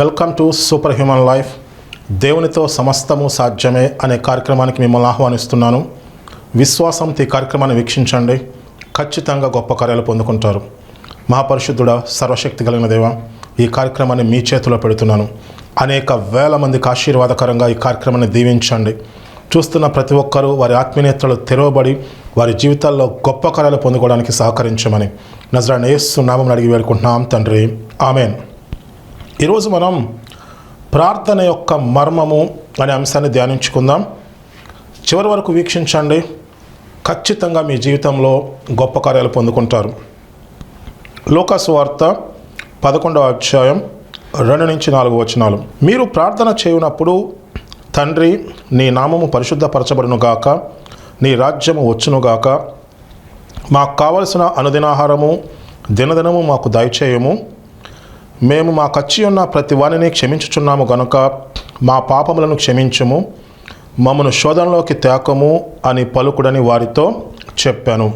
Welcome to super human life. దేవునితో సమస్తము సాధ్యమే అనే కార్యక్రమానికి మిమ్మల్ని ఆహ్వానిస్తున్నాను. విశ్వాసంతో ఈ కార్యక్రమాన్ని వీక్షించండి. ఖచ్చితంగా గొప్ప కార్యాలు పొందుకుంటారు. మహాపరిశుద్ధుడ సర్వశక్తి కలిగిన దేవ ఈ కార్యక్రమాన్ని మీ చేతిలో పెడుతున్నాను. అనేక వేల మందికి ఆశీర్వాదకరంగా ఈ కార్యక్రమాన్ని దీవించండి. చూస్తున్న ప్రతి ఒక్కరూ వారి ఆత్మీయతలు తెరవబడి వారి జీవితాల్లో గొప్ప కార్యాలు పొందుకోవడానికి సహకరించమని. నజరాన్ యేసు నామం అడిగి వేడుకుంటున్నాం తండ్రి. ఆమెన్. ఈరోజు మనం ప్రార్థన యొక్క మర్మము అనే అంశాన్ని ధ్యానించుకుందాం. చివరి వరకు వీక్షించండి. ఖచ్చితంగా మీ జీవితంలో గొప్ప కార్యాలు పొందుకుంటారు. లోకాసువార్త పదకొండవ అధ్యాయం రెండు నుంచి నాలుగు వచనాలు. మీరు ప్రార్థన చేయునప్పుడు తండ్రి నీ నామము పరిశుద్ధపరచబడును గాక నీ రాజ్యము వచ్చును గాక మాకు కావలసిన అనుదినాహారము దినదినము మాకు దయచేయము. మేము మా కచ్చి ఉన్న ప్రతి వారిని క్షమించుచున్నాము గనుక మా పాపములను క్షమించుము మమ్మను శోధనలోకి తేకము అని పలుకుడని వారితో చెప్పాను.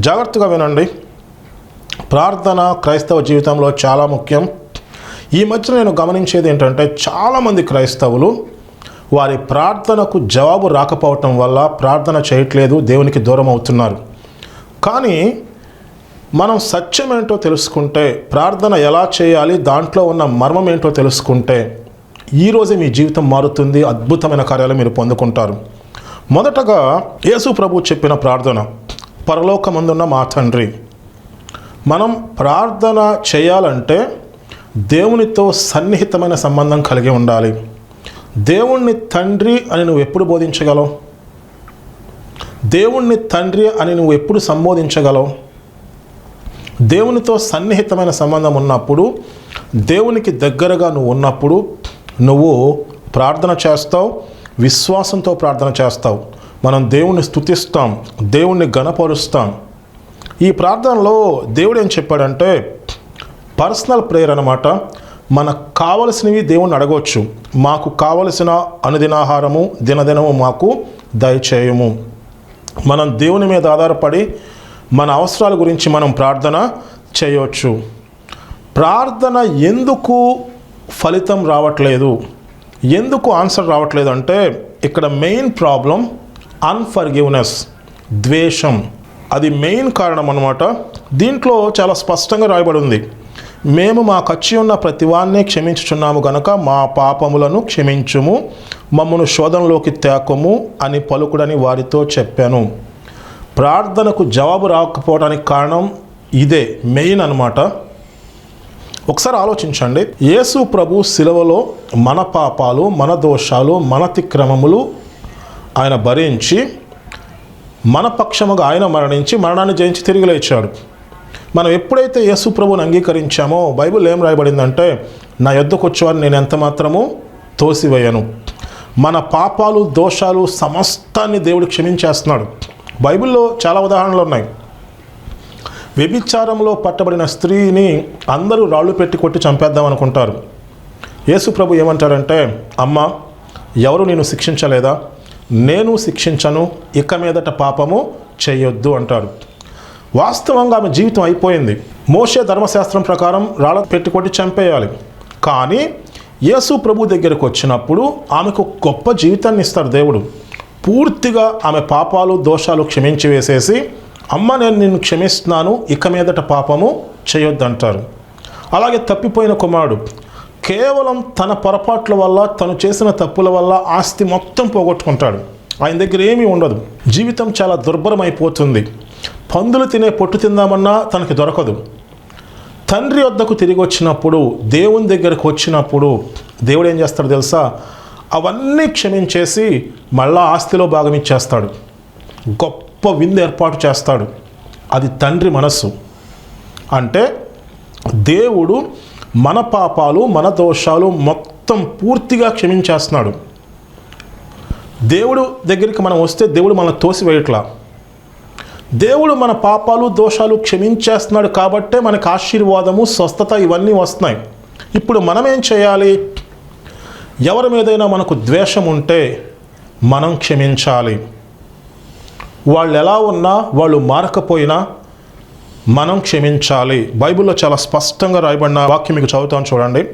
జాగ్రత్తగా వినండి. ప్రార్థన క్రైస్తవ జీవితంలో చాలా ముఖ్యం. ఈ మధ్య నేను గమనించేది ఏంటంటే చాలామంది క్రైస్తవులు వారి ప్రార్థనకు జవాబు రాకపోవటం వల్ల ప్రార్థన చేయట్లేదు దేవునికి దూరం అవుతున్నారు కానీ మనం సత్యం ఏంటో తెలుసుకుంటే ప్రార్థన ఎలా చేయాలి దాంట్లో ఉన్న మర్మం ఏంటో తెలుసుకుంటే ఈరోజే మీ జీవితం మారుతుంది అద్భుతమైన కార్యాలు మీరు పొందుకుంటారు. మొదటగా యేసు ప్రభు చెప్పిన ప్రార్థన పరలోకమందున్న మా తండ్రి మనం ప్రార్థన చేయాలంటే దేవునితో సన్నిహితమైన సంబంధం కలిగి ఉండాలి. దేవుణ్ణి తండ్రి అని నువ్వు ఎప్పుడు బోధించగలవు? దేవుణ్ణి తండ్రి అని నువ్వు ఎప్పుడు సంబోధించగలవు? దేవునితో సన్నిహితమైన సంబంధం ఉన్నప్పుడు దేవునికి దగ్గరగా నువ్వు ఉన్నప్పుడు నువ్వు ప్రార్థన చేస్తావు విశ్వాసంతో ప్రార్థన చేస్తావు. మనం దేవుణ్ణి స్తుతిస్తాం దేవుణ్ణి గణపరుస్తాం ఈ ప్రార్థనలో దేవుడు ఏం చెప్పాడంటే పర్సనల్ ప్రేయర్ అనమాట మనకు కావలసినవి దేవుణ్ణి అడగవచ్చు మాకు కావలసిన అనుదినాహారము దినదినము మాకు దయచేయము. మనం దేవుని మీద ఆధారపడి మన అవసరాల గురించి మనం ప్రార్థన చేయవచ్చు. ప్రార్థన ఎందుకు ఫలితం రావట్లేదు? ఎందుకు ఆన్సర్ రావట్లేదు అంటే ఇక్కడ మెయిన్ ప్రాబ్లం అన్ఫర్గివ్నెస్ ద్వేషం. అది మెయిన్ కారణం అనమాట దీంట్లో చాలా స్పష్టంగా రాయబడి ఉంది. మేము మా కచ్చి ఉన్న ప్రతివాన్నే క్షమించుచున్నాము గనక మా పాపములను క్షమించుము మమ్మను శోధనలోకి తేకము అని పలుకుడని వారితో చెప్పాను. ప్రార్థనకు జవాబు రాకపోవడానికి కారణం ఇదే మెయిన్ అన్నమాట. ఒకసారి ఆలోచించండి. యేసు ప్రభు శిలవలో మన పాపాలు మన దోషాలు మన అతిక్రమములు ఆయన భరించి మన పక్షముగా ఆయన మరణించి మరణాన్ని జయించి తిరిగి లేచాడు. మనం ఎప్పుడైతే యేసు ప్రభుని అంగీకరించామో బైబిల్ ఏం రాయబడిందంటే నా యొద్దకు వచ్చేవారిని నేను ఎంత మాత్రము తోసివేయను. మన పాపాలు దోషాలు సమస్తాన్ని దేవుడు క్షమించేస్తున్నాడు. బైబిల్లో చాలా ఉదాహరణలు ఉన్నాయి. వ్యభిచారంలో పట్టబడిన స్త్రీని అందరూ రాళ్ళు పెట్టి కొట్టి చంపేద్దాం అనుకుంటారు. యేసు ప్రభు ఏమంటారంటే అమ్మ ఎవరు నేను శిక్షించలేదా? నేను శిక్షించను ఇక మీదట పాపము చేయొద్దు అంటారు. వాస్తవంగా ఆమె జీవితం అయిపోయింది. మోసే ధర్మశాస్త్రం ప్రకారం రాళ్ళ పెట్టి కొట్టి చంపేయాలి. కానీ యేసు ప్రభు దగ్గరకు వచ్చినప్పుడు ఆమెకు గొప్ప జీవితాన్ని ఇస్తాడు దేవుడు. పూర్తిగా ఆమె పాపాలు దోషాలు క్షమించి వేసేసి అమ్మ నేను నిన్ను క్షమిస్తున్నాను ఇక మీదట పాపము చేయొద్దంటారు. అలాగే తప్పిపోయిన కుమారుడు కేవలం తన పొరపాట్ల వల్ల తను చేసిన తప్పుల వల్ల ఆస్తి మొత్తం పోగొట్టుకుంటాడు. ఆయన దగ్గర ఏమీ ఉండదు. జీవితం చాలా దుర్భరమైపోతుంది. పందులు తినే పొట్టు తిందామన్నా తనకి దొరకదు. తండ్రి వద్దకు తిరిగి వచ్చినప్పుడు దేవుని దగ్గరకు వచ్చినప్పుడు దేవుడు ఏం చేస్తాడు తెలుసా? అవన్నీ క్షమించేసి మళ్ళా ఆస్తిలో భాగం ఇచ్చేస్తాడు. గొప్ప విందు ఏర్పాటు చేస్తాడు. అది తండ్రి మనస్సు. అంటే దేవుడు మన పాపాలు మన దోషాలు మొత్తం పూర్తిగా క్షమించేస్తున్నాడు. దేవుడు దగ్గరికి మనం వస్తే దేవుడు మనల్ని తోసివేయట్లా. దేవుడు మన పాపాలు దోషాలు క్షమించేస్తున్నాడు కాబట్టే మనకు ఆశీర్వాదము స్వస్థత ఇవన్నీ వస్తున్నాయి. ఇప్పుడు మనం ఏం చేయాలి? ఎవరి మీదైనా మనకు ద్వేషం ఉంటే మనం క్షమించాలి. వాళ్ళు ఎలా ఉన్నా వాళ్ళు మారకపోయినా మనం క్షమించాలి. బైబిల్లో చాలా స్పష్టంగా రాయబడిన వాక్యం మీకు చదువుతాను చూడండి.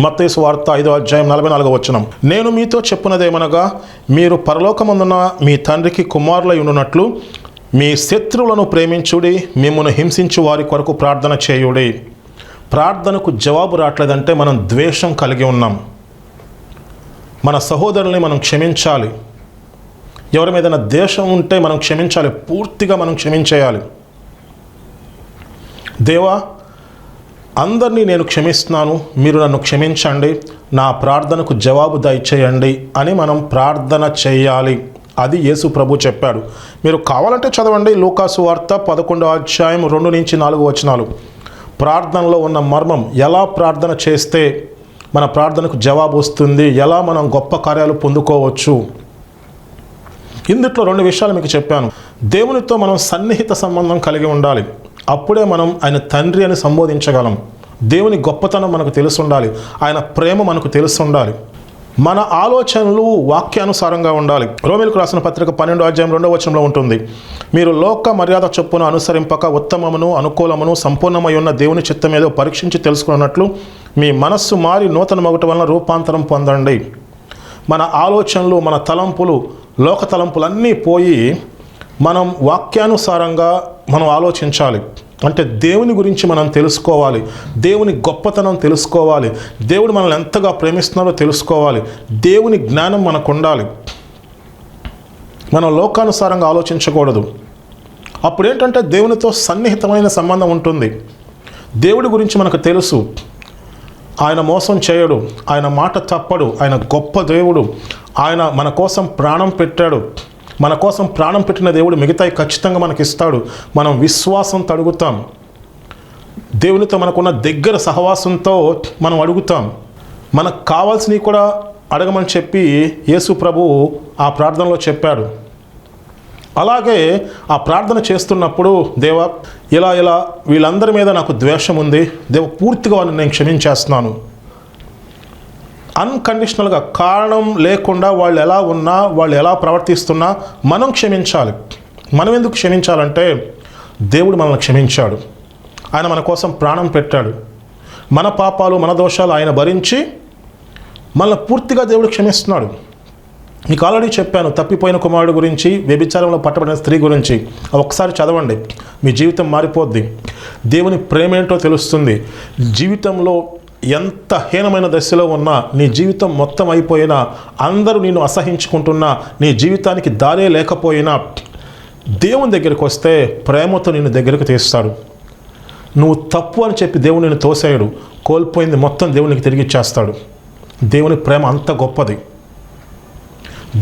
మత్తేసు వార్త ఐదో అధ్యాయం నలభై నాలుగో వచనం. నేను మీతో చెప్పున్నదేమనగా మీరు పరలోకమందున మీ తండ్రికి కుమారులై ఉండునట్లు మీ శత్రువులను ప్రేమించుడి మిమ్మల్ని హింసించు వారి కొరకు ప్రార్థన చేయుడి. ప్రార్థనకు జవాబు రావట్లేదంటే మనం ద్వేషం కలిగి ఉన్నాం. మన సహోదరుల్ని మనం క్షమించాలి. ఎవరి మీద ద్వేషం ఉంటే మనం క్షమించాలి. పూర్తిగా మనం క్షమించేయాలి. దేవా అందరినీ నేను క్షమిస్తున్నాను. మీరు నన్ను క్షమించండి. నా ప్రార్థనకు జవాబు దయచేయండి అని మనం ప్రార్థన చేయాలి. అది యేసు ప్రభు చెప్పాడు. మీరు కావాలంటే చదవండి. లూకాసు వార్త పదకొండో అధ్యాయం రెండు నుంచి నాలుగు వచనాలు. ప్రార్థనలో ఉన్న మర్మం ఎలా ప్రార్థన చేస్తే మన ప్రార్థనకు జవాబు వస్తుంది. ఎలా మనం గొప్ప కార్యాలు పొందుకోవచ్చు? ఇందుట్లో రెండు విషయాలు మీకు చెప్పాను. దేవునితో మనం సన్నిహిత సంబంధం కలిగి ఉండాలి. అప్పుడే మనం ఆయన తండ్రి అని సంబోధించగలం. దేవుని గొప్పతనం మనకు తెలిసి ఉండాలి ఆయన ప్రేమ మనకు తెలిసి ఉండాలి మన ఆలోచనలు వాక్యానుసారంగా ఉండాలి. రోమిలకు రాసిన పత్రిక పన్నెండు అధ్యాయం రెండవ వచనంలో ఉంటుంది. మీరు లోక మర్యాద చొప్పున అనుసరింపక ఉత్తమమును అనుకూలమును సంపూర్ణమై ఉన్న దేవుని చిత్తం ఏదో పరీక్షించి తెలుసుకున్నట్లు మీ మనస్సు మారి నూతన మొగటి వలన రూపాంతరం పొందండి. మన ఆలోచనలు మన తలంపులు లోక తలంపులన్నీ పోయి మనం వాక్యానుసారంగా మనం ఆలోచించాలి. అంటే దేవుని గురించి మనం తెలుసుకోవాలి. దేవుని గొప్పతనం తెలుసుకోవాలి. దేవుడు మనల్ని ఎంతగా ప్రేమిస్తున్నారో తెలుసుకోవాలి. దేవుని జ్ఞానం మనకు ఉండాలి మనం లోకానుసారంగా ఆలోచించకూడదు. అప్పుడు ఏంటంటే దేవునితో సన్నిహితమైన సంబంధం ఉంటుంది. దేవుడి గురించి మనకు తెలుసు. ఆయన మోసం చేయడు. ఆయన మాట తప్పడు. ఆయన గొప్ప దేవుడు. ఆయన మన కోసం ప్రాణం పెట్టాడు. మన కోసం ప్రాణం పెట్టిన దేవుడు మిగతాయి ఖచ్చితంగా మనకి ఇస్తాడు మనం విశ్వాసంతో అడుగుతాం దేవునితో మనకున్న దగ్గర సహవాసంతో మనం అడుగుతాం. మనకు కావాల్సినవి కూడా అడగమని చెప్పి యేసు ప్రభు ఆ ప్రార్థనలో చెప్పాడు. అలాగే ఆ ప్రార్థన చేస్తున్నప్పుడు దేవ ఇలా ఇలా వీళ్ళందరి మీద నాకు ద్వేషం ఉంది. దేవ పూర్తిగా వాళ్ళని నేను క్షమించేస్తున్నాను. అన్కండిషనల్గా కారణం లేకుండా వాళ్ళు ఎలా ఉన్నా వాళ్ళు ఎలా ప్రవర్తిస్తున్నా మనం క్షమించాలి. మనం ఎందుకు క్షమించాలంటే దేవుడు మనల్ని క్షమించాడు. ఆయన మన కోసం ప్రాణం పెట్టాడు. మన పాపాలు మన దోషాలు ఆయన భరించి మనల్ని పూర్తిగా దేవుడు క్షమిస్తున్నాడు. మీకు ఆల్రెడీ చెప్పాను తప్పిపోయిన కుమారుడు గురించి వ్యభిచారంలో పట్టబడిన స్త్రీ గురించి. ఒకసారి చదవండి. మీ జీవితం మారిపోద్ది. దేవుని ప్రేమ ఏంటో తెలుస్తుంది. జీవితంలో ఎంత హీనమైన దశలో ఉన్నా నీ జీవితం మొత్తం అయిపోయినా అందరూ నేను అసహించుకుంటున్నా నీ జీవితానికి దారే లేకపోయినా దేవుని దగ్గరికి వస్తే ప్రేమతో నిన్ను దగ్గరకు తీస్తాడు. నువ్వు తప్పు అని చెప్పి దేవుడు నేను తోసేయడు. కోల్పోయింది మొత్తం దేవునికి తిరిగి ఇచ్చేస్తాడు. దేవుని ప్రేమ అంత గొప్పది.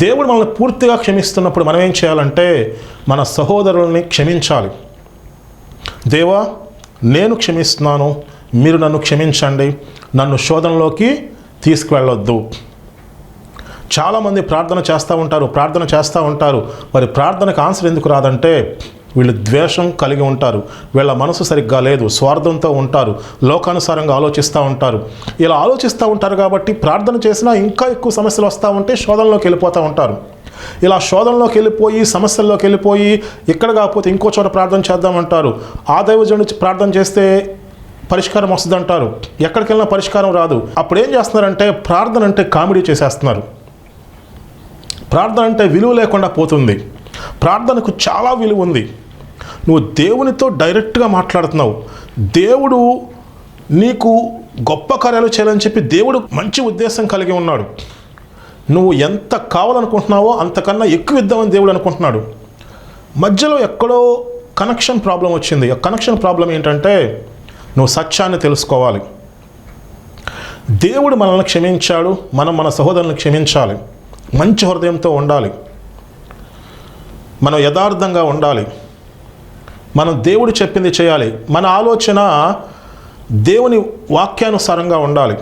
దేవుడు మనల్ని పూర్తిగా క్షమిస్తున్నప్పుడు మనం ఏం చేయాలంటే మన సహోదరుల్ని క్షమించాలి. దేవా నేను క్షమిస్తున్నాను మీరు నన్ను క్షమించండి నన్ను శోధనలోకి తీసుకువెళ్ళొద్దు. చాలామంది ప్రార్థన చేస్తూ ఉంటారు ప్రార్థన చేస్తూ ఉంటారు మరి ప్రార్థనకు ఆన్సర్ ఎందుకు రాదంటే వీళ్ళు ద్వేషం కలిగి ఉంటారు. వీళ్ళ మనసు సరిగ్గా లేదు స్వార్థంతో ఉంటారు లోకానుసారంగా ఆలోచిస్తూ ఉంటారు. ఇలా ఆలోచిస్తూ ఉంటారు కాబట్టి ప్రార్థన చేసినా ఇంకా ఎక్కువ సమస్యలు వస్తూ ఉంటే శోధనలోకి వెళ్ళిపోతూ ఉంటారు. ఇలా శోధనలోకి వెళ్ళిపోయి సమస్యల్లోకి వెళ్ళిపోయి ఇక్కడ కాకపోతే ఇంకో చోట ప్రార్థన చేద్దామంటారు ఆ దైవజనుడు ప్రార్థన చేస్తే పరిష్కారం వస్తుంది అంటారు ఎక్కడికి వెళ్ళినా పరిష్కారం రాదు. అప్పుడు ఏం చేస్తున్నారంటే ప్రార్థన అంటే కామెడీ చేసేస్తున్నారు. ప్రార్థన అంటే విలువ లేకుండా పోతుంది. ప్రార్థనకు చాలా విలువ ఉంది. నువ్వు దేవునితో డైరెక్ట్గా మాట్లాడుతున్నావు. దేవుడు నీకు గొప్ప కార్యాలు చేయాలని చెప్పి దేవుడు మంచి ఉద్దేశం కలిగి ఉన్నాడు. నువ్వు ఎంత కావాలనుకుంటున్నావో అంతకన్నా ఎక్కువ ఇద్దామని దేవుడు అనుకుంటున్నాడు. మధ్యలో ఎక్కడో కనెక్షన్ ప్రాబ్లం వచ్చింది. ఆ కనెక్షన్ ప్రాబ్లం ఏంటంటే నువ్వు సత్యాన్ని తెలుసుకోవాలి. దేవుడు మనల్ని క్షమించాడు. మనం మన సహోదరుని క్షమించాలి. మంచి హృదయంతో ఉండాలి. మనం యథార్థంగా ఉండాలి. మనం దేవుడు చెప్పింది చేయాలి. మన ఆలోచన దేవుని వాక్యానుసారంగా ఉండాలి.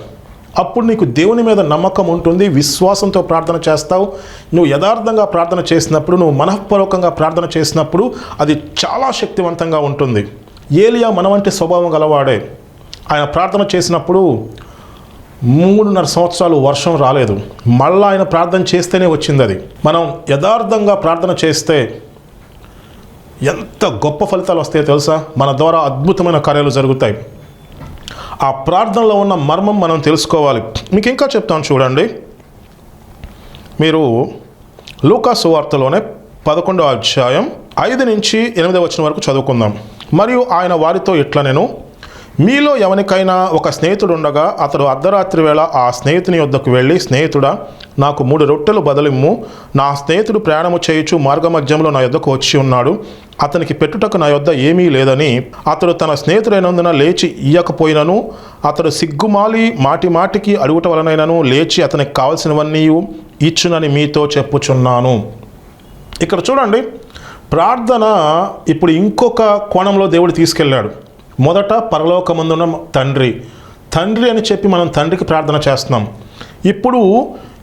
అప్పుడు నీకు దేవుని మీద నమ్మకం ఉంటుంది విశ్వాసంతో ప్రార్థన చేస్తావు. నువ్వు యథార్థంగా ప్రార్థన చేసినప్పుడు నువ్వు మనఃపూర్వకంగా ప్రార్థన చేసినప్పుడు అది చాలా శక్తివంతంగా ఉంటుంది. ఏలియా మన వంటి స్వభావం గలవాడే. ఆయన ప్రార్థన చేసినప్పుడు మూడున్నర సంవత్సరాలు వర్షం రాలేదు. మళ్ళా ఆయన ప్రార్థన చేస్తేనే వచ్చింది అది. మనం యథార్థంగా ప్రార్థన చేస్తే ఎంత గొప్ప ఫలితాలు వస్తాయో తెలుసా? మన ద్వారా అద్భుతమైన కార్యాలు జరుగుతాయి. ఆ ప్రార్థనలో ఉన్న మర్మం మనం తెలుసుకోవాలి. మీకు ఇంకా చెప్తాను చూడండి. మీరు లూకాసు వార్తలోనే పదకొండవ అధ్యాయం ఐదు నుంచి ఎనిమిది వచ్చిన వరకు చదువుకుందాం. మరియు ఆయన వారితో ఇట్లా నేను మీలో ఎవరికైనా ఒక స్నేహితుడు ఉండగా అతడు అర్ధరాత్రి వేళ ఆ స్నేహితుని వద్దకు వెళ్ళి స్నేహితుడా నాకు మూడు రొట్టెలు బదలిమ్ము. నా స్నేహితుడు ప్రయాణము చేయుచు మార్గమధ్యంలో నా యొద్దకు వచ్చి ఉన్నాడు. అతనికి పెట్టుటకు నా యొద్ద ఏమీ లేదని. అతడు తన స్నేహితుడైనందున లేచి ఇయ్యకపోయినను. అతడు సిగ్గుమాలి మాటి మాటికి అడుగుట వలనైనను. లేచి అతనికి కావలసినవన్నీ ఇచ్చునని మీతో చెప్పుచున్నాను. ఇక్కడ చూడండి ప్రార్థన ఇప్పుడు ఇంకొక కోణంలో దేవుడు తీసుకెళ్ళాడు. మొదట పరలోకమందున తండ్రి. తండ్రి అని చెప్పి మనం తండ్రికి ప్రార్థన చేస్తున్నాం. ఇప్పుడు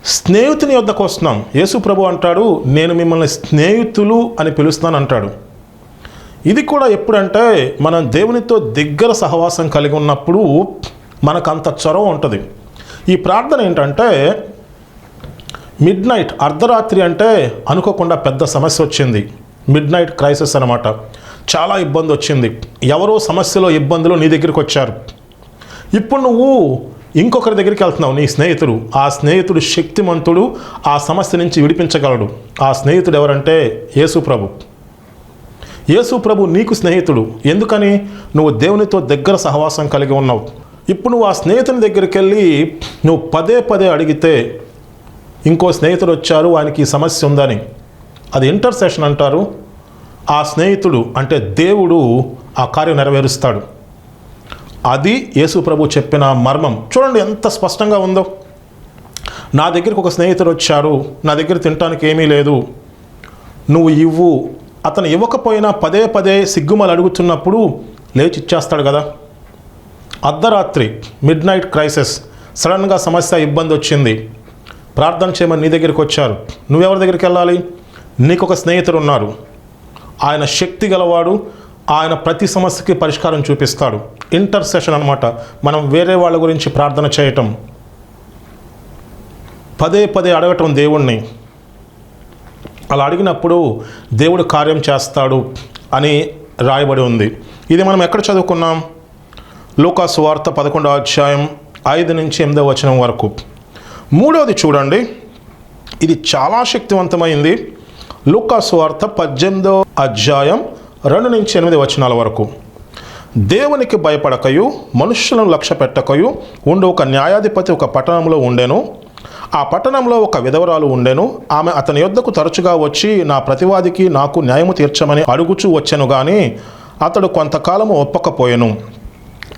స్నేహితుని వద్దకు వస్తున్నాం. యేసు ప్రభు అంటాడు నేను మిమ్మల్ని స్నేహితులు అని పిలుస్తాను అంటాడు. ఇది కూడా ఎప్పుడంటే మనం దేవునితో దగ్గర సహవాసం కలిగి ఉన్నప్పుడు మనకు అంత చొరవ ఉంటుంది. ఈ ప్రార్థన ఏంటంటే మిడ్ నైట్ అర్ధరాత్రి అంటే అనుకోకుండా పెద్ద సమస్య వచ్చింది. మిడ్ నైట్ క్రైసిస్ అనమాట చాలా ఇబ్బంది వచ్చింది. ఎవరో సమస్యలో ఇబ్బందులు నీ దగ్గరికి వచ్చారు. ఇప్పుడు నువ్వు ఇంకొకరి దగ్గరికి వెళ్తున్నావు నీ స్నేహితుడు. ఆ స్నేహితుడు శక్తిమంతుడు ఆ సమస్య నుంచి విడిపించగలడు. ఆ స్నేహితుడు ఎవరంటే యేసు ప్రభు. యేసు ప్రభు నీకు స్నేహితుడు. ఎందుకని? నువ్వు దేవునితో దగ్గర సహవాసం కలిగి ఉన్నావు. ఇప్పుడు నువ్వు ఆ స్నేహితుని దగ్గరికి వెళ్ళి నువ్వు పదే పదే అడిగితే ఇంకో స్నేహితుడు వచ్చారు ఆయనకి ఈ సమస్య ఉందని. అది ఇంటర్సెషన్ అంటారు. ఆ స్నేహితుడు అంటే దేవుడు ఆ కార్యం నెరవేరుస్తాడు. అది యేసు ప్రభు చెప్పిన మర్మం. చూడండి ఎంత స్పష్టంగా ఉందో. నా దగ్గరికి ఒక స్నేహితుడు వచ్చారు నా దగ్గర తినటానికి ఏమీ లేదు. నువ్వు ఇవ్వు. అతను ఇవ్వకపోయినా పదే పదే సిగ్గుమలు అడుగుతున్నప్పుడు లేచి ఇచ్చేస్తాడు కదా. అర్ధరాత్రి మిడ్ నైట్ క్రైసిస్ సడన్గా సమస్య ఇబ్బంది వచ్చింది. ప్రార్థన చేయమని నీ దగ్గరికి వచ్చారు. నువ్వెవరి దగ్గరికి వెళ్ళాలి? నీకు ఒక స్నేహితుడు ఉన్నారు ఆయన శక్తి గలవాడు ఆయన ప్రతి సమస్యకి పరిష్కారం చూపిస్తాడు. ఇంటర్సెషన్ అనమాట మనం వేరే వాళ్ళ గురించి ప్రార్థన చేయటం. పదే పదే అడగటం దేవుణ్ణి. అలా అడిగినప్పుడు దేవుడు కార్యం చేస్తాడు అని రాయబడి ఉంది. ఇది మనం ఎక్కడ చదువుకున్నాం? లూకాసు వార్త పదకొండవ అధ్యాయం ఐదు నుంచి ఎనిమిదవ వచనం వరకు. మూడవది చూడండి. ఇది చాలా శక్తివంతమైంది. లూకాసు పద్దెనిమిదో అధ్యాయం రెండు నుంచి ఎనిమిది వచనాల వరకు. దేవునికి భయపడకయు మనుష్యులను లక్ష్య పెట్టకయు ఉండు ఒక న్యాయాధిపతి ఒక పట్టణంలో ఉండెను. ఆ పట్టణంలో ఒక విధవరాలు ఉండెను. ఆమె అతని యొద్దకు తరచుగా వచ్చి నా ప్రతివాదికి నాకు న్యాయము తీర్చమని అడుగుచూ వచ్చెను గాని అతడు కొంతకాలము ఒప్పకపోయెను.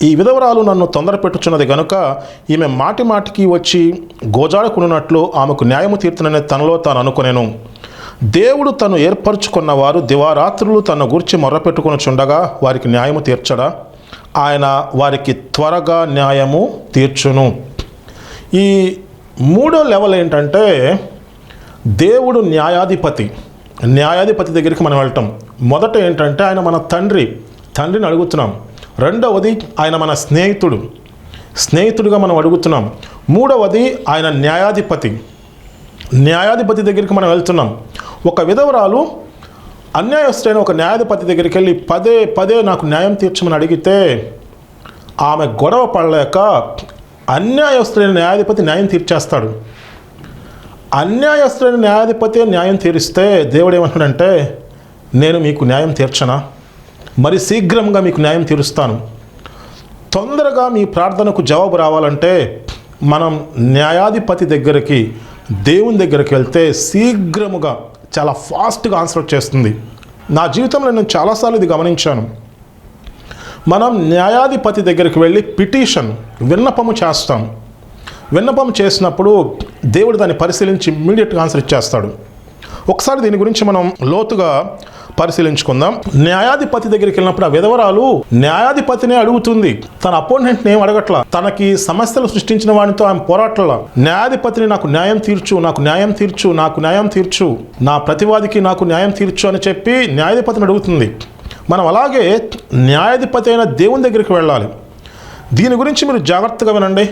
ఈ విధవరాలు నన్ను తొందర పెట్టుచున్నది గనుక ఈమె మాటి మాటికి వచ్చి గోజాడుకున్నట్లు ఆమెకు న్యాయము తీర్చునని తనలో తాను అనుకునేను. దేవుడు తను ఏర్పరచుకున్న వారు దివారాత్రులు తన గురించి మొర్రపెట్టుకొనుచుండగా వారికి న్యాయము తీర్చడా? ఆయన వారికి త్వరగా న్యాయము తీర్చును. ఈ మూడో లెవెల్ ఏంటంటే దేవుడు న్యాయాధిపతి. న్యాయాధిపతి దగ్గరికి మనం వెళ్తాం. మొదట ఏంటంటే ఆయన మన తండ్రి తండ్రిని అడుగుతున్నాం. రెండవది ఆయన మన స్నేహితుడు. స్నేహితుడిగా మనం అడుగుతున్నాం. మూడవది ఆయన న్యాయాధిపతి. న్యాయాధిపతి దగ్గరికి మనం వెళ్తున్నాం. ఒక విధవరాలు అన్యాయస్తుడైన ఒక న్యాయాధిపతి దగ్గరికి వెళ్ళి పదే పదే నాకు న్యాయం తీర్చమని అడిగితే ఆమె గొడవ పడలేక అన్యాయస్తుడైన న్యాయాధిపతి న్యాయం తీర్చేస్తాడు. అన్యాయస్తుడైన న్యాయాధిపతి న్యాయం తీరిస్తే దేవుడు ఏమంటాడంటే నేను మీకు న్యాయం తీర్చనా? మరి శీఘ్రంగా మీకు న్యాయం తీరుస్తాను. తొందరగా మీ ప్రార్థనకు జవాబు రావాలంటే మనం న్యాయాధిపతి దగ్గరికి దేవుని దగ్గరికి వెళ్తే శీఘ్రముగా చాలా ఫాస్ట్గా ఆన్సర్ వచ్చేస్తుంది. నా జీవితంలో నేను చాలాసార్లు ఇది గమనించాను. మనం న్యాయాధిపతి దగ్గరికి వెళ్ళి పిటిషన్ విన్నపము చేస్తాం. విన్నపం చేసినప్పుడు దేవుడు దాన్ని పరిశీలించి ఇమ్మీడియట్గా ఆన్సర్ ఇచ్చేస్తాడు. ఒకసారి దీని గురించి మనం లోతుగా పరిశీలించుకుందాం. న్యాయాధిపతి దగ్గరికి వెళ్ళినప్పుడు ఆ విధవరాలు న్యాయాధిపతినే అడుగుతుంది. తన అపోనెంట్ ఏం అడగట్లా? తనకి సమస్యలు సృష్టించిన వాడితో ఆమె పోరాట్ల? న్యాయాధిపతిని నాకు న్యాయం తీర్చు నాకు న్యాయం తీర్చు నాకు న్యాయం తీర్చు నా ప్రతివాదికి నాకు న్యాయం తీర్చు అని చెప్పి న్యాయాధిపతిని అడుగుతుంది. మనం అలాగే న్యాయాధిపతి అయిన దేవుని దగ్గరికి వెళ్ళాలి. దీని గురించి మీరు జాగ్రత్తగా వినండి.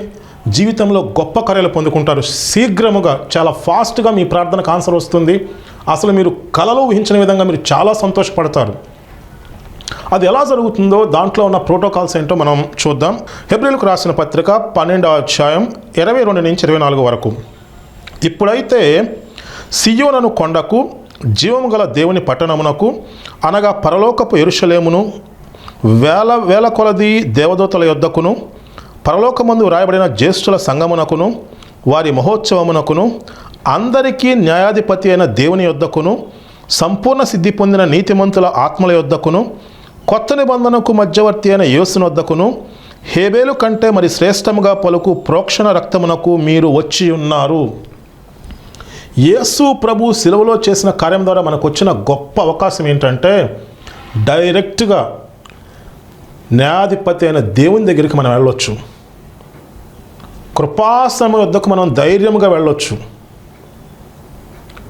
జీవితంలో గొప్ప కార్యాలు పొందుకుంటారు. శీఘ్రముగా చాలా ఫాస్ట్గా మీ ప్రార్థనకు ఆన్సర్ వస్తుంది. అసలు మీరు కలలో ఊహించిన విధంగా మీరు చాలా సంతోషపడతారు. అది ఎలా జరుగుతుందో దాంట్లో ఉన్న ప్రోటోకాల్స్ ఏంటో మనం చూద్దాం. హెబ్రిల్కు రాసిన పత్రిక పన్నెండవ అధ్యాయం ఇరవై రెండు నుంచి ఇరవై నాలుగు వరకు. ఇప్పుడైతే సియోనను కొండకు జీవము గల దేవుని పట్టణమునకు అనగా పరలోకపు ఎరుషలేమును వేల వేల కొలది దేవదూతల యొద్దకును పరలోకమందు రాయబడిన జ్యేష్ఠుల సంగమునకును వారి మహోత్సవమునకును అందరికీ న్యాయాధిపతి అయిన దేవుని యొద్దకును సంపూర్ణ సిద్ధి పొందిన నీతిమంతుల ఆత్మల యొద్దకును కొత్త నిబంధనకు మధ్యవర్తి అయిన యేసుని వద్దకును హేబేలు కంటే మరి శ్రేష్టముగా పలుకు ప్రోక్షణ రక్తమునకు మీరు వచ్చి ఉన్నారు. యేసు ప్రభు సిలువలో చేసిన కార్యం ద్వారా మనకు వచ్చిన గొప్ప అవకాశం ఏంటంటే డైరెక్ట్గా న్యాయాధిపతి అయిన దేవుని దగ్గరికి మనం వెళ్ళొచ్చు. కృపాశ్రమ వద్దకు మనం ధైర్యంగా వెళ్ళొచ్చు.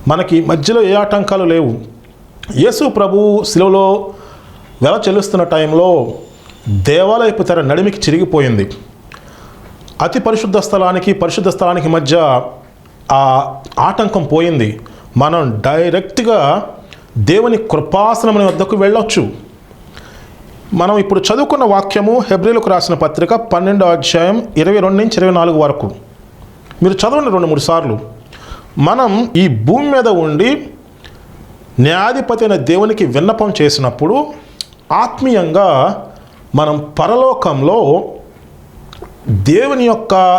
మనకి మధ్యలో ఏ ఆటంకాలు లేవు. యేసు ప్రభు శిలువలో వెల చెల్లుస్తున్న టైంలో దేవాలయపు తెర నడిమికి చిరిగిపోయింది. అతి పరిశుద్ధ స్థలానికి పరిశుద్ధ స్థలానికి మధ్య ఆ ఆటంకం పోయింది. మనం డైరెక్ట్గా దేవుని కృపాసనం వద్దకు వెళ్ళొచ్చు. మనం ఇప్పుడు చదువుకున్న వాక్యము హెబ్రిలకు రాసిన పత్రిక పన్నెండో అధ్యాయం ఇరవై రెండు నుంచి ఇరవై నాలుగు వరకు. మీరు చదవండి రెండు మూడు సార్లు. మనం ఈ భూమి మీద ఉండి న్యాయాధిపతి అయిన దేవునికి విన్నపం చేసినప్పుడు ఆత్మీయంగా మనం పరలోకంలో దేవుని యొక్క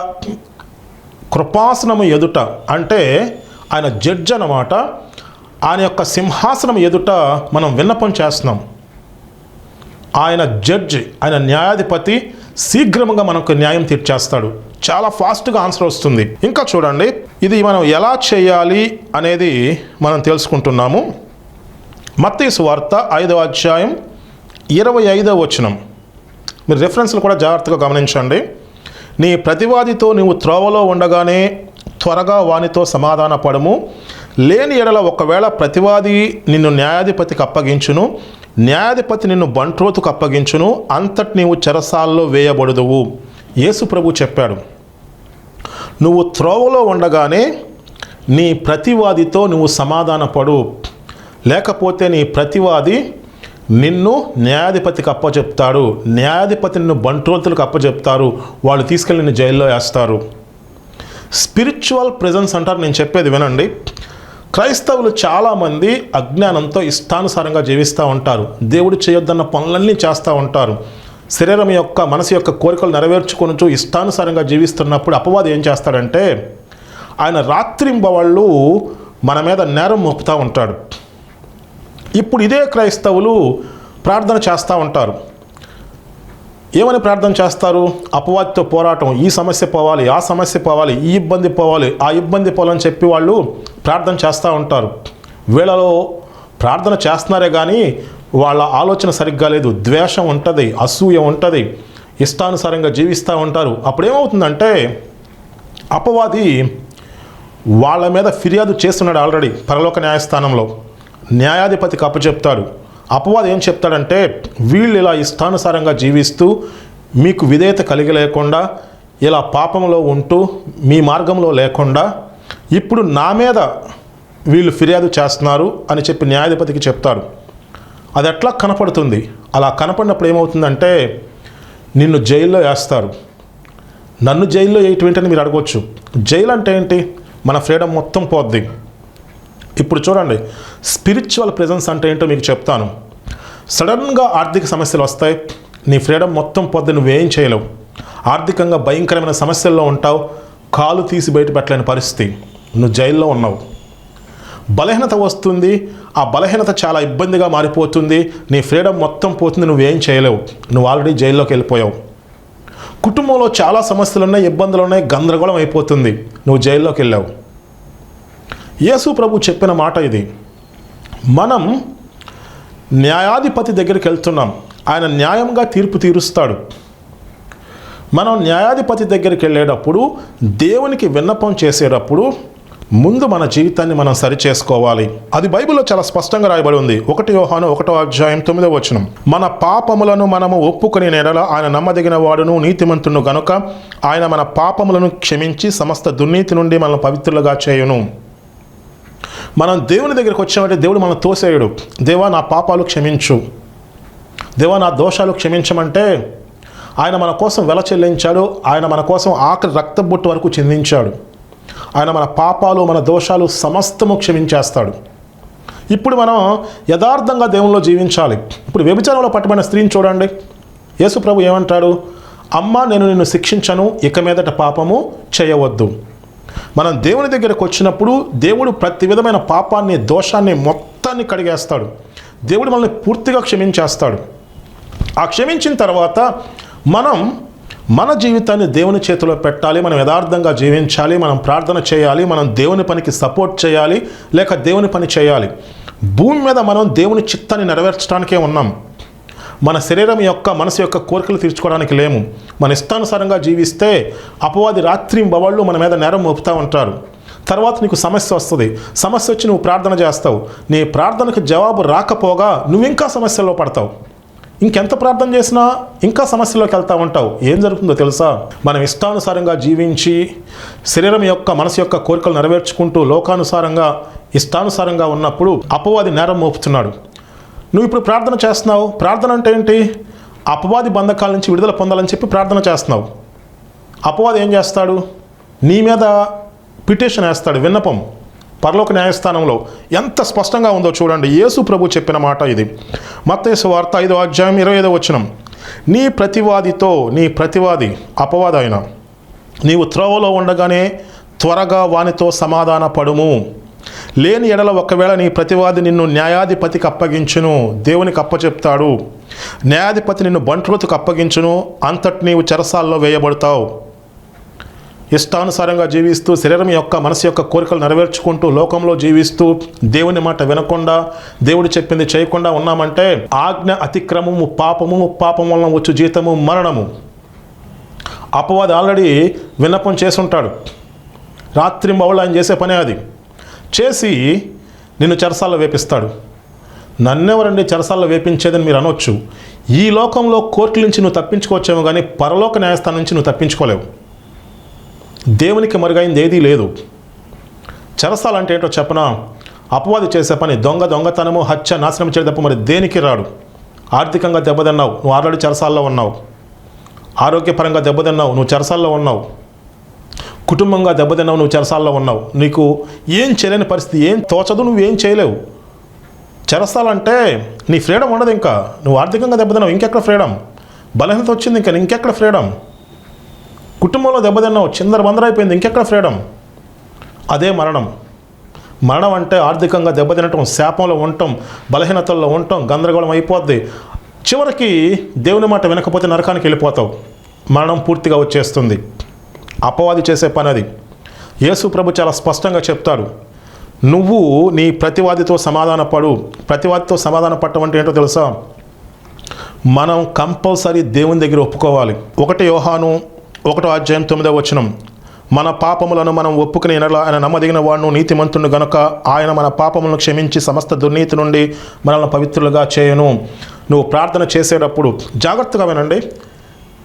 కృపాసనము ఎదుట అంటే ఆయన జడ్జ్ అన్నమాట ఆయన యొక్క సింహాసనం ఎదుట మనం విన్నపం చేస్తున్నాం. ఆయన జడ్జి ఆయన న్యాయాధిపతి శీఘ్రముగా మనకు న్యాయం తీర్చేస్తాడు. చాలా ఫాస్ట్గా ఆన్సర్ వస్తుంది. ఇంకా చూడండి ఇది మనం ఎలా చేయాలి అనేది మనం తెలుసుకుంటున్నాము. మత్తీసు వార్త ఐదవ అధ్యాయం ఇరవై ఐదవ వచనం. మీరు రెఫరెన్స్లు కూడా జాగ్రత్తగా గమనించండి. నీ ప్రతివాదితో నీవు త్రోవలో ఉండగానే త్వరగా వానితో సమాధాన పడము లేని ఎడల ఒకవేళ ప్రతివాది నిన్ను న్యాయాధిపతికి అప్పగించును న్యాయాధిపతి నిన్ను బంట్రోతుకు అప్పగించును అంతటి నీవు చెరసాల్లో వేయబడుదువు. యేసు ప్రభు చెప్పాడు నువ్వు త్రోవలో ఉండగానే నీ ప్రతివాదితో నువ్వు సమాధానపడు. లేకపోతే నీ ప్రతివాది నిన్ను న్యాయాధిపతికి అప్పచెప్తాడు. న్యాయాధిపతి నిన్ను బంట్రోతులకు అప్పచెప్తారు. వాళ్ళు తీసుకెళ్ళి నిన్ను జైల్లో వేస్తారు. స్పిరిచువల్ ప్రెజెన్స్ అంటారు నేను చెప్పేది వినండి. క్రైస్తవులు చాలామంది అజ్ఞానంతో ఇష్టానుసారంగా జీవిస్తూ ఉంటారు. దేవుడు చేయొద్దన్న పనులన్నీ చేస్తూ ఉంటారు. శరీరం యొక్క మనసు యొక్క కోరికలు నెరవేర్చుకొనుచు ఇష్టానుసారంగా జీవిస్తున్నప్పుడు అపవాది ఏం చేస్తాడంటే ఆయన రాత్రింబవాళ్ళు మన మీద నేరం మోపుతూ ఉంటాడు. ఇప్పుడు ఇదే క్రైస్తవులు ప్రార్థన చేస్తూ ఉంటారు. ఏమని ప్రార్థన చేస్తారు? అపవాదితో పోరాటం ఈ సమస్య పోవాలి ఆ సమస్య పోవాలి ఈ ఇబ్బంది పోవాలి ఆ ఇబ్బంది పోవాలని చెప్పి వాళ్ళు ప్రార్థన చేస్తూ ఉంటారు. వీళ్ళలో ప్రార్థన చేస్తున్నారే కానీ వాళ్ళ ఆలోచన సరిగ్గా లేదు ద్వేషం ఉంటుంది అసూయ ఉంటుంది ఇష్టానుసారంగా జీవిస్తూ ఉంటారు. అప్పుడు ఏమవుతుందంటే అపవాది వాళ్ళ మీద ఫిర్యాదు చేస్తున్నాడు ఆల్రెడీ పరలోక న్యాయస్థానంలో. న్యాయాధిపతికి అప్పచెప్తాడు. అపవాదం ఏం చెప్తాడంటే వీళ్ళు ఇలా ఇష్టానుసారంగా జీవిస్తూ మీకు విధేయత కలిగి లేకుండా ఇలా పాపంలో ఉంటూ మీ మార్గంలో లేకుండా ఇప్పుడు నా మీద వీళ్ళు ఫిర్యాదు చేస్తున్నారు అని చెప్పి న్యాయాధిపతికి చెప్తారు. అది ఎట్లా కనపడుతుంది? అలా కనపడినప్పుడు ఏమవుతుందంటే నిన్ను జైల్లో వేస్తారు. నన్ను జైల్లో వేయటం మీరు అడగవచ్చు జైలు అంటే ఏంటి? మన ఫ్రీడమ్ మొత్తం పోద్ది. ఇప్పుడు చూడండి స్పిరిచువల్ ప్రెజెన్స్ అంటే ఏంటో మీకు చెప్తాను. సడన్గా ఆర్థిక సమస్యలు వస్తాయి నీ ఫ్రీడమ్ మొత్తం పొద్దు నువ్వేం చేయలేవు. ఆర్థికంగా భయంకరమైన సమస్యల్లో ఉంటావు కాలు తీసి బయట పెట్టలేని పరిస్థితి. నువ్వు జైల్లో ఉన్నావు. బలహీనత వస్తుంది ఆ బలహీనత చాలా ఇబ్బందిగా మారిపోతుంది నీ ఫ్రీడమ్ మొత్తం పోతుంది నువ్వేం చేయలేవు. నువ్వు ఆల్రెడీ జైల్లోకి వెళ్ళిపోయావు. కుటుంబంలో చాలా సమస్యలు ఉన్నాయి ఇబ్బందులు ఉన్నాయి గందరగోళం అయిపోతుంది. నువ్వు జైల్లోకి వెళ్ళావు. యేసు ప్రభు చెప్పిన మాట ఇది. మనం న్యాయాధిపతి దగ్గరికి వెళ్తున్నాం. ఆయన న్యాయంగా తీర్పు తీరుస్తాడు. మనం న్యాయాధిపతి దగ్గరికి వెళ్ళేటప్పుడు దేవునికి విన్నపం చేసేటప్పుడు ముందు మన జీవితాన్ని మనం సరి చేసుకోవాలి అది బైబిల్లో చాలా స్పష్టంగా రాయబడి ఉంది. ఒకటి యోహాను ఒకటో అధ్యాయం తొమ్మిదో వచనం. మన పాపములను మనము ఒప్పుకొని నెడల ఆయన నమ్మదగిన వాడును నీతిమంతును గనుక ఆయన మన పాపములను క్షమించి సమస్త దుర్నీతి నుండి మనల్ని పవిత్రులుగా చేయును. మనం దేవుని దగ్గరికి వచ్చామంటే దేవుడు మనం తోసేయడు. దేవా నా పాపాలు క్షమించు. దేవా నా దోషాలు క్షమించమంటే ఆయన మన కోసం వెల చెల్లించాడు. ఆయన మన కోసం ఆఖరి రక్తబొట్టు వరకు చెందించాడు. ఆయన మన పాపాలు మన దోషాలు సమస్తము క్షమించేస్తాడు. ఇప్పుడు మనం యథార్థంగా దేవునిలో జీవించాలి. ఇప్పుడు వ్యభిచారంలో పట్టబడిన స్త్రీని చూడండి. యేసు ప్రభు ఏమంటాడు? అమ్మ నేను నిన్ను శిక్షించను. ఇక మీదట పాపము చేయవద్దు. మనం దేవుని దగ్గరకు వచ్చినప్పుడు దేవుడు ప్రతి విధమైన పాపాన్ని దోషాన్ని మొత్తాన్ని కడిగేస్తాడు. దేవుడు మనల్ని పూర్తిగా క్షమించేస్తాడు. ఆ క్షమించిన తర్వాత మనం మన జీవితాన్ని దేవుని చేతిలో పెట్టాలి మనం యథార్థంగా జీవించాలి మనం ప్రార్థన చేయాలి మనం దేవుని పనికి సపోర్ట్ చేయాలి లేక దేవుని పని చేయాలి. భూమి మీద మనం దేవుని చిత్తాన్ని నెరవేర్చడానికే ఉన్నాం. మన శరీరం యొక్క మనసు యొక్క కోరికలు తీర్చుకోవడానికి లేము. మన ఇష్టానుసారంగా జీవిస్తే అపవాది రాత్రి బవాళ్ళు మన మీద నేరం మోపుతూ ఉంటారు. తర్వాత నీకు సమస్య వస్తుంది. సమస్య వచ్చి నువ్వు ప్రార్థన చేస్తావు. నీ ప్రార్థనకు జవాబు రాకపోగా నువ్వు ఇంకా సమస్యల్లో పడతావు. ఇంకెంత ప్రార్థన చేసినా ఇంకా సమస్యలోకి వెళ్తా ఉంటావు. ఏం జరుగుతుందో తెలుసా? మనం ఇష్టానుసారంగా జీవించి శరీరం యొక్క మనసు యొక్క కోరికలు నెరవేర్చుకుంటూ లోకానుసారంగా ఇష్టానుసారంగా ఉన్నప్పుడు అపవాది నేరం మోపుతున్నాడు. నువ్వు ఇప్పుడు ప్రార్థన చేస్తున్నావు. ప్రార్థన అంటే ఏంటి? అపవాది బంధకాల నుంచి విడుదల పొందాలని చెప్పి ప్రార్థన చేస్తున్నావు. అపవాది ఏం చేస్తాడు? నీ మీద పిటిషన్ వేస్తాడు విన్నపం. పరలోక న్యాయస్థానంలో ఎంత స్పష్టంగా ఉందో చూడండి. యేసు ప్రభు చెప్పిన మాట ఇది. మత్తేసు వార్త ఐదో అధ్యాయం ఇరవై ఐదో వచనం. నీ ప్రతివాదితో నీ ప్రతివాది అపవాది అయిన నీవు త్రోవలో ఉండగానే త్వరగా వానితో సమాధాన పడుము లేని ఎడల ఒకవేళ నీ ప్రతివాది నిన్ను న్యాయాధిపతికి అప్పగించును దేవునికి అప్పచెప్తాడు. న్యాయాధిపతి నిన్ను బంట్రోతుకు అప్పగించును అంతటి నీవు చెరసాల్లో వేయబడతావు. ఇష్టానుసారంగా జీవిస్తూ శరీరం యొక్క మనసు యొక్క కోరికలు నెరవేర్చుకుంటూ లోకంలో జీవిస్తూ దేవుని మాట వినకుండా దేవుడు చెప్పింది చేయకుండా ఉన్నామంటే ఆజ్ఞ అతిక్రమము పాపము పాపం వలన వచ్చు జీతము మరణము. అపవాది ఆల్రెడీ విన్నపం చేసుంటాడు రాత్రి బౌళ్ళు ఆయన చేసే పనే అది. చేసి నిన్ను చెరసాల్లో వేపిస్తాడు. నన్నెవరండి చెరసాల్లో వేపించేదని మీరు అనొచ్చు. ఈ లోకంలో కోర్టుల నుంచి నువ్వు తప్పించుకోవచ్చేమో కానీ పరలోక న్యాయస్థానం నుంచి నువ్వు తప్పించుకోలేవు. దేవునికి మరుగైంది ఏదీ లేదు. చెరసాలంటే ఏంటో చెప్పనా? అపవాది చేసే పని దొంగ దొంగతనము హత్య నాశనం చేయడం తప్ప మరి దేనికి రాడు? ఆర్థికంగా దెబ్బతిన్నావు నువ్వు ఆల్రెడీ చెరసాల్లో ఉన్నావు. ఆరోగ్యపరంగా దెబ్బతిన్నావు నువ్వు చెరసాల్లో ఉన్నావు. కుటుంబంగా దెబ్బతిన్నావు నువ్వు చెరసాల్లో ఉన్నావు. నీకు ఏం చేయలేని పరిస్థితి ఏం తోచదు నువ్వేం చేయలేవు. చెరసాలంటే నీ ఫ్రీడమ్ ఉండదు ఇంకా. నువ్వు ఆర్థికంగా దెబ్బతిన్నావు ఇంకెక్కడ ఫ్రీడమ్? బలహీనత వచ్చింది ఇంకా ఇంకెక్కడ ఫ్రీడమ్? కుటుంబంలో దెబ్బతిన్నావు చిందర బందరైపోయింది ఇంకెక్కడ ఫ్రీడమ్? అదే మరణం. మరణం అంటే ఆర్థికంగా దెబ్బతినటం శాపంలో ఉండటం బలహీనతల్లో ఉండటం గందరగోళం అయిపోద్ది. చివరికి దేవుని మాట వినకపోతే నరకానికి వెళ్ళిపోతావు. మరణం పూర్తిగా వచ్చేస్తుంది. అపవాది చేసే పని అది. యేసు ప్రభు చాలా స్పష్టంగా చెప్తాడు నువ్వు నీ ప్రతివాదితో సమాధాన పడు ప్రతివాదితో సమాధాన పట్టడం అంటే ఏంటో తెలుసా? మనం కంపల్సరీ దేవుని దగ్గర ఒప్పుకోవాలి. ఒకటి యోహాను ఒకటో అధ్యాయం తొమ్మిదో వచనం. మన పాపములను మనం ఒప్పుకుని ఎనలా ఆయన నమ్మదగిన వాడును నీతిమంతుడు గనుక ఆయన మన పాపములను క్షమించి సమస్త దుర్నీతి నుండి మనల్ని పవిత్రులుగా చేయను. నువ్వు ప్రార్థన చేసేటప్పుడు జాగ్రత్తగా వినండి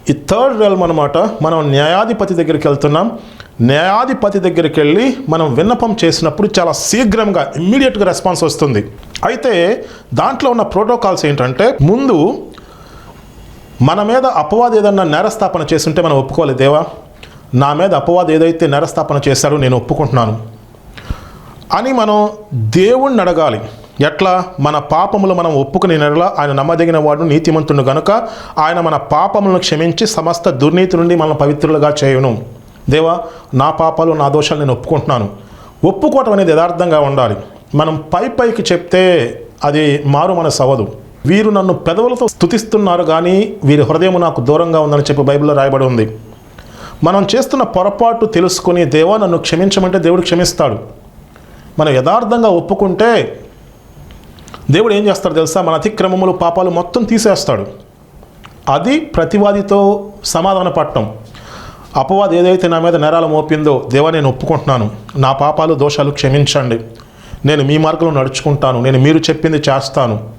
ఈ థర్డ్ రెల్మ్ అనమాట మనం న్యాయాధిపతి దగ్గరికి వెళ్తున్నాం. న్యాయాధిపతి దగ్గరికి వెళ్ళి మనం విన్నపం చేసినప్పుడు చాలా శీఘ్రంగా ఇమ్మీడియట్గా రెస్పాన్స్ వస్తుంది. అయితే దాంట్లో ఉన్న ప్రోటోకాల్స్ ఏంటంటే ముందు మన మీద అపవాది ఏదన్నా నేరస్థాపన చేస్తుంటే మనం ఒప్పుకోవాలి దేవా. నా మీద అపవాది ఏదైతే నేరస్థాపన చేశారో నేను ఒప్పుకుంటున్నాను. అని మనం దేవుణ్ణి అడగాలి. ఎట్లా? మన పాపములు మనం ఒప్పుకుని నెడల ఆయన నమ్మదగిన వాడు నీతిమంతుడు గనుక ఆయన మన పాపములను క్షమించి సమస్త దుర్నీతి నుండి మనం పవిత్రులుగా చేయును. దేవా నా పాపాలు నా దోషాలు నేను ఒప్పుకుంటున్నాను. ఒప్పుకోవటం అనేది యథార్థంగా ఉండాలి. మనం పై పైకి చెప్తే అది మారు మన సవదు వీరు నన్ను పెదవులతో స్తుతిస్తున్నారు కానీ వీరి హృదయం నాకు దూరంగా ఉందని చెప్పి బైబిల్లో రాయబడి ఉంది. మనం చేస్తున్న పొరపాటు తెలుసుకొని దేవా నన్ను క్షమించమంటే దేవుడు క్షమిస్తాడు. మనం యథార్థంగా ఒప్పుకుంటే దేవుడు ఏం చేస్తాడు తెలుసా? మన అతిక్రమములు పాపాలు మొత్తం తీసేస్తాడు. అది ప్రతివాదితో సమాధాన పట్టడం అపవాది ఏదైతే నా మీద నేరాలు మోపిందో దేవా నేను ఒప్పుకుంటున్నాను. నా పాపాలు దోషాలు క్షమించండి. నేను మీ మార్గంలో నడుచుకుంటాను. నేను మీరు చెప్పింది చేస్తాను.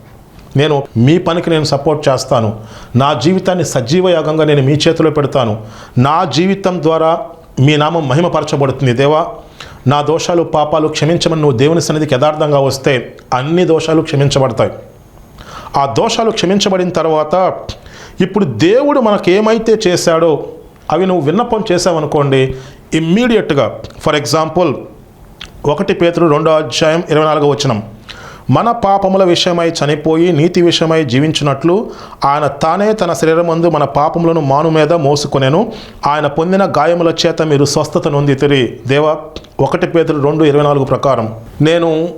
నేను మీ పనికి నేను సపోర్ట్ చేస్తాను. నా జీవితాన్ని సజీవ యాగంగా నేను మీ చేతిలో పెడతాను. నా జీవితం ద్వారా మీ నామం మహిమపరచబడుతుంది. దేవా నా దోషాలు పాపాలు క్షమించమని నువ్వు దేవుని సన్నిధికి యథార్థంగా వస్తే అన్ని దోషాలు క్షమించబడతాయి. ఆ దోషాలు క్షమించబడిన తర్వాత ఇప్పుడు దేవుడు మనకు ఏమైతే చేశాడో అవి నువ్వు విన్నపం చేసావనుకోండి ఇమ్మీడియట్గా ఫర్ ఎగ్జాంపుల్ ఒకటి పేతుడు రెండో అధ్యాయం ఇరవై నాలుగో వచనం. మన పాపముల విషయమై చనిపోయి నీతి విషయమై జీవించినట్లు ఆయన తానే తన శరీరమందు మన పాపములను మాను మీద మోసుకొనెను. ఆయన పొందిన గాయముల చేత మీరు స్వస్థత నొందితిరి. దేవ ఒకటి పేదలు రెండు ఇరవై నాలుగు ప్రకారం. నేను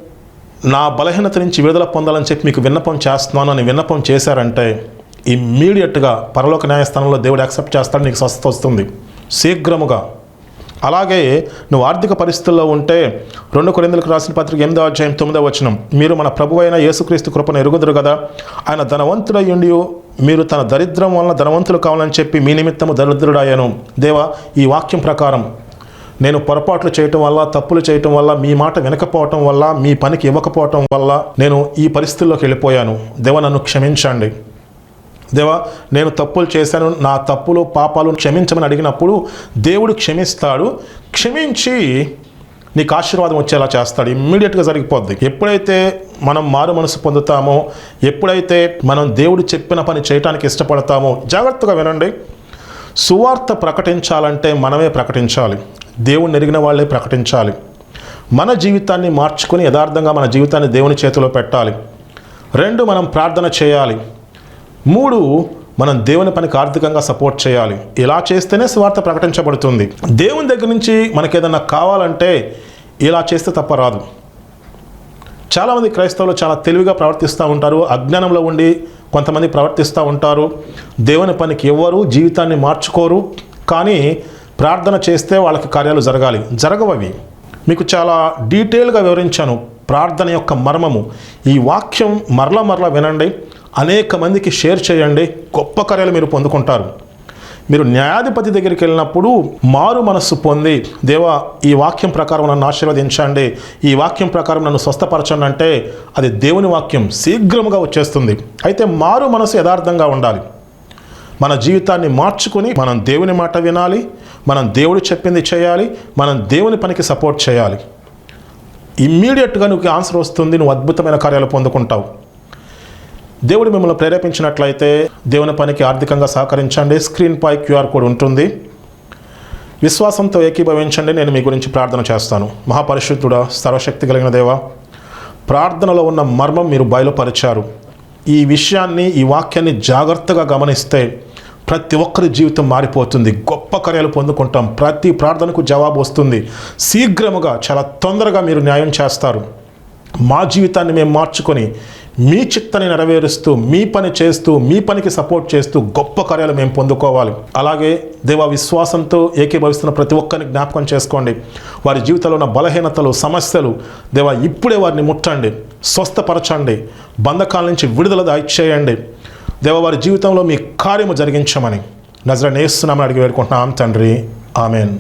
నా బలహీనత నుంచి విడుదల పొందాలని చెప్పి మీకు విన్నపం చేస్తున్నాను అని విన్నపం చేశారంటే ఇమ్మీడియట్గా పరలోక న్యాయస్థానంలో దేవుడు యాక్సెప్ట్ చేస్తాడు నీకు స్వస్థత వస్తుంది. శీఘ్రముగా అలాగే నువ్వు ఆర్థిక పరిస్థితుల్లో ఉంటే రెండు కొరిందులకు రాసిన పత్రిక ఎనిమిదో అధ్యాయం తొమ్మిదో వచనం మీరు మన ప్రభు అయిన యేసుక్రీస్తు కృపను ఎరుగుదురు కదా ఆయన ధనవంతుడయ్యుండి మీరు తన దరిద్రం వలన ధనవంతులు కావాలని చెప్పి మీ నిమిత్తము దరిద్రుడాయను. దేవా ఈ వాక్యం ప్రకారం నేను పొరపాట్లు చేయటం వల్ల తప్పులు చేయటం వల్ల మీ మాట వినకపోవటం వల్ల మీ పనికి ఇవ్వకపోవటం వల్ల నేను ఈ పరిస్థితుల్లోకి వెళ్ళిపోయాను. దేవ నన్ను క్షమించండి. దేవా నేను తప్పులు చేశాను నా తప్పులు పాపాలు క్షమించమని అడిగినప్పుడు దేవుడు క్షమిస్తాడు. క్షమించి నీకు ఆశీర్వాదం వచ్చేలా చేస్తాడు. ఇమ్మీడియట్గా జరిగిపోద్ది. ఎప్పుడైతే మనం మారు మనసు పొందుతామో ఎప్పుడైతే మనం దేవుడు చెప్పిన పని చేయటానికి ఇష్టపడతామో జాగ్రత్తగా వినండి. సువార్త ప్రకటించాలంటే మనమే ప్రకటించాలి. దేవుణ్ణి ఎరిగిన వాళ్ళే ప్రకటించాలి. మన జీవితాన్ని మార్చుకొని యథార్థంగా మన జీవితాన్ని దేవుని చేతిలో పెట్టాలి. రెండు మనం ప్రార్థన చేయాలి. మూడు మనం దేవుని పనికి ఆర్థికంగా సపోర్ట్ చేయాలి. ఇలా చేస్తేనే స్వార్థ ప్రకటించబడుతుంది. దేవుని దగ్గర నుంచి మనకేదన్నా కావాలంటే ఇలా చేస్తే తప్ప రాదు. చాలామంది క్రైస్తవులు చాలా తెలివిగా ప్రవర్తిస్తూ ఉంటారు అజ్ఞానంలో ఉండి కొంతమంది ప్రవర్తిస్తూ ఉంటారు. దేవుని పనికి ఎవ్వరు జీవితాన్ని మార్చుకోరు కానీ ప్రార్థన చేస్తే వాళ్ళకి కార్యాలు జరగాలి. జరగవవి. మీకు చాలా డీటెయిల్గా వివరించాను ప్రార్థన యొక్క మర్మము. ఈ వాక్యం మరల మరల వినండి. అనేక మందికి షేర్ చేయండి. గొప్ప కార్యాలు మీరు పొందుకుంటారు. మీరు న్యాయాధిపతి దగ్గరికి వెళ్ళినప్పుడు మారు మనస్సు పొంది దేవా ఈ వాక్యం ప్రకారం నన్ను ఆశీర్వదించండి. ఈ వాక్యం ప్రకారం నన్ను స్వస్థపరచండి. అంటే అది దేవుని వాక్యం శీఘ్రముగా వచ్చేస్తుంది. అయితే మారు మనసు యథార్థంగా ఉండాలి. మన జీవితాన్ని మార్చుకొని మనం దేవుని మాట వినాలి. మనం దేవుడు చెప్పింది చేయాలి. మనం దేవుని పనికి సపోర్ట్ చేయాలి. ఇమ్మీడియట్గా నువ్వు ఆన్సర్ వస్తుంది. నువ్వు అద్భుతమైన కార్యాలు పొందుకుంటావు. దేవుడు మిమ్మల్ని ప్రేరేపించినట్లయితే దేవుని పనికి ఆర్థికంగా సహకరించండి. స్క్రీన్ పై క్యూఆర్ కోడ్ ఉంటుంది. విశ్వాసంతో ఏకీభవించండి. నేను మీ గురించి ప్రార్థన చేస్తాను. మహాపరిశుద్ధుడా సర్వశక్తి కలిగిన దేవ ప్రార్థనలో ఉన్న మర్మం మీరు బయలుపరిచారు. ఈ విషయాన్ని ఈ వాక్యాన్ని జాగ్రత్తగా గమనిస్తే ప్రతి ఒక్కరి జీవితం మారిపోతుంది. గొప్ప కార్యాలు పొందుకుంటాం. ప్రతి ప్రార్థనకు జవాబు వస్తుంది. శీఘ్రముగా చాలా తొందరగా మీరు న్యాయం చేస్తారు. మా జీవితాన్ని మేము మార్చుకొని మీ చిత్తని నెరవేరుస్తూ మీ పని చేస్తూ మీ పనికి సపోర్ట్ చేస్తూ గొప్ప కార్యాలు మేము పొందుకోవాలి. అలాగే దేవ విశ్వాసంతో ఏకీభవిస్తున్న ప్రతి ఒక్కరిని జ్ఞాపకం చేసుకోండి. వారి జీవితంలో ఉన్న బలహీనతలు సమస్యలు దేవ ఇప్పుడే వారిని ముట్టండి. స్వస్థపరచండి. బంధకాల నుంచి విడుదల దాయిచేయండి దేవ వారి జీవితంలో మీ కార్యము జరిగించమని. నజర నేస్తున్నామని అడిగి వేడుకుంటున్నాం తండ్రి. ఆమెన్.